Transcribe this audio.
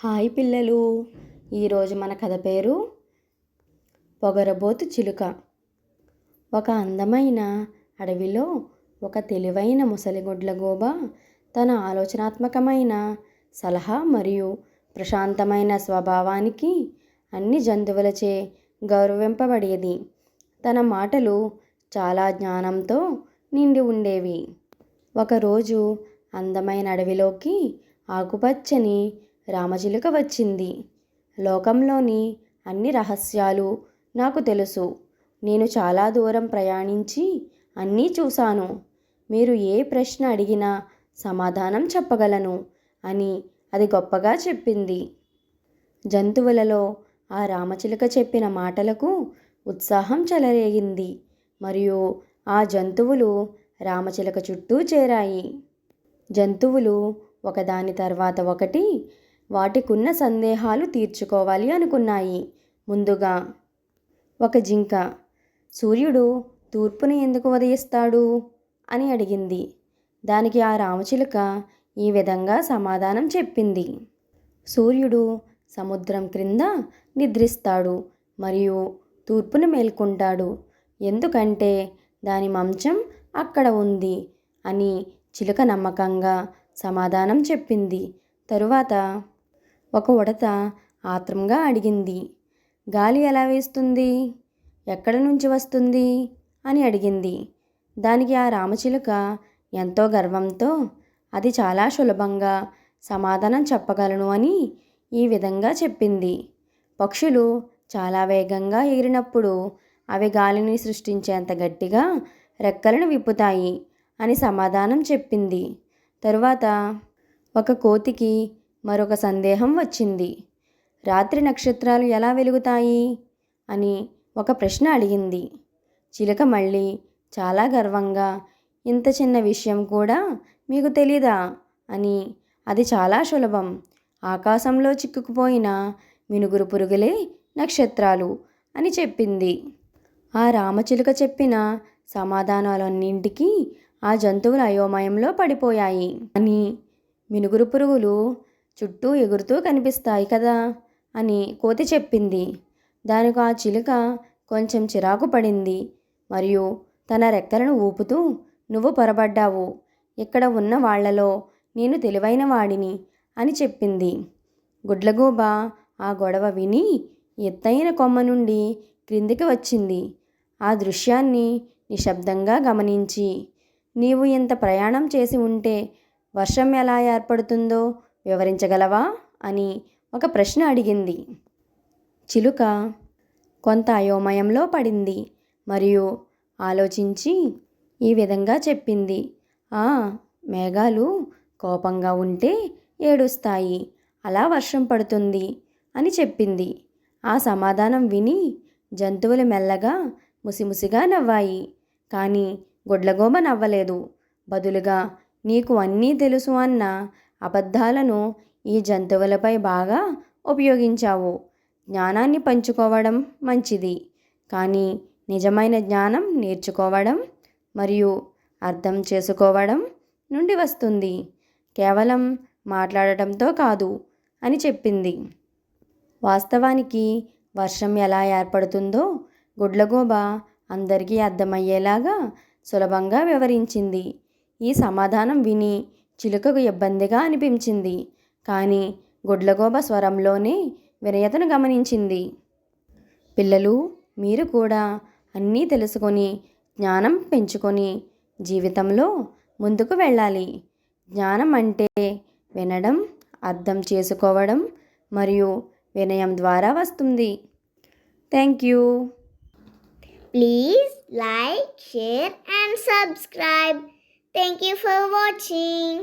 Hi పిల్లలు. ఈరోజు మన కథ పేరు పొగరబోతు చిలుక. ఒక అందమైన అడవిలో ఒక తెలివైన ముసలిగుడ్ల గోబ తన ఆలోచనాత్మకమైన సలహా మరియు ప్రశాంతమైన స్వభావానికి అన్ని జంతువులచే గౌరవింపబడేది. తన మాటలు చాలా జ్ఞానంతో నిండి ఉండేవి. ఒకరోజు అందమైన అడవిలోకి ఆకుపచ్చని రామచిలుక వచ్చింది. లోకంలోని అన్ని రహస్యాలు నాకు తెలుసు. నేను చాలా దూరం ప్రయాణించి అన్నీ చూశాను. మీరు ఏ ప్రశ్న అడిగినా సమాధానం చెప్పగలను అని అది గొప్పగా చెప్పింది. జంతువులలో ఆ రామచిలుక చెప్పిన మాటలకు ఉత్సాహం చెలరేగింది. మరియు ఆ జంతువులు రామచిలుక చుట్టూ చేరాయి. జంతువులు ఒకదాని తర్వాత ఒకటి వాటికున్న సందేహాలు తీర్చుకోవాలి అనుకున్నాయి. ముందుగా ఒక జింక సూర్యుడు తూర్పున ఎందుకు ఉదయిస్తాడు అని అడిగింది. దానికి ఆ రామచిలుక ఈ విధంగా సమాధానం చెప్పింది. సూర్యుడు సముద్రం క్రింద నిద్రిస్తాడు మరియు తూర్పును మేల్కొంటాడు. ఎందుకంటే దాని మంచం అక్కడ ఉంది అని చిలుక నమ్మకంగా సమాధానం చెప్పింది. తరువాత ఒక ఉడత ఆత్రంగా అడిగింది. గాలి ఎలా వేస్తుంది? ఎక్కడ నుంచి వస్తుంది? అని అడిగింది. దానికి ఆ రామచిలుక ఎంతో గర్వంతో అది చాలా సులభంగా సమాధానం చెప్పగలను అని ఈ విధంగా చెప్పింది. పక్షులు చాలా వేగంగా ఎగిరినప్పుడు అవి గాలిని సృష్టించేంత గట్టిగా రెక్కలను విప్పుతాయి అని సమాధానం చెప్పింది. తరువాత ఒక కోతికి మరొక సందేహం వచ్చింది. రాత్రి నక్షత్రాలు ఎలా వెలుగుతాయి? అని ఒక ప్రశ్న అడిగింది. చిలుక మళ్ళీ చాలా గర్వంగా ఇంత చిన్న విషయం కూడా మీకు తెలీదా? అని అది చాలా సులభం. ఆకాశంలో చిక్కుకుపోయిన మినుగురు పురుగులే నక్షత్రాలు అని చెప్పింది. ఆ రామచిలుక చెప్పిన సమాధానాలన్నింటికీ ఆ జంతువులు అయోమయంలో పడిపోయాయి. అని మినుగురు పురుగులు చుట్టూ ఎగురుతూ కనిపిస్తాయి కదా అని కోతి చెప్పింది. దానికి ఆ చిలుక కొంచెం చిరాకు పడింది. మరియు తన రెక్కలను ఊపుతూ నువ్వు పొరబడ్డావు. ఇక్కడ ఉన్న వాళ్ళలో నేను తెలివైన వాడిని అని చెప్పింది. గుడ్లగూబ ఆ గొడవ విని ఎత్తైన కొమ్మ నుండి క్రిందికి వచ్చింది. ఆ దృశ్యాన్ని నిశ్శబ్దంగా గమనించి నీవు ఇంత ప్రయాణం చేసి ఉంటే వర్షం ఎలా ఏర్పడుతుందో వివరించగలవా? అని ఒక ప్రశ్న అడిగింది. చిలుక కొంత అయోమయంలో పడింది మరియు ఆలోచించి ఈ విధంగా చెప్పింది. ఆ మేఘాలు కోపంగా ఉంటే ఏడుస్తాయి అలా వర్షం పడుతుంది అని చెప్పింది. ఆ సమాధానం విని జంతువులు మెల్లగా ముసిముసిగా నవ్వాయి కానీ గుడ్లగోమ నవ్వలేదు. బదులుగా నీకు అన్నీ తెలుసు అన్న అబద్ధాలను ఈ జంతువులపై బాగా ఉపయోగించావు. జ్ఞానాన్ని పంచుకోవడం మంచిది. కానీ నిజమైన జ్ఞానం నేర్చుకోవడం మరియు అర్థం చేసుకోవడం నుండి వస్తుంది. కేవలం మాట్లాడటంతో కాదు అని చెప్పింది. వాస్తవానికి వర్షం ఎలా ఏర్పడుతుందో గుడ్లగోబ అందరికీ అర్థమయ్యేలాగా సులభంగా వివరించింది. ఈ సమాధానం విని చిలుకకు ఇబ్బందిగా అనిపించింది. కానీ గుడ్లగోబ స్వరంలోనే వినయతను గమనించింది. పిల్లలు మీరు కూడా అన్నీ తెలుసుకొని జ్ఞానం పెంచుకొని జీవితంలో ముందుకు వెళ్ళాలి. జ్ఞానం అంటే వినడం అర్థం చేసుకోవడం మరియు వినయం ద్వారా వస్తుంది. Thank you. Please like share and subscribe. Thank you for watching.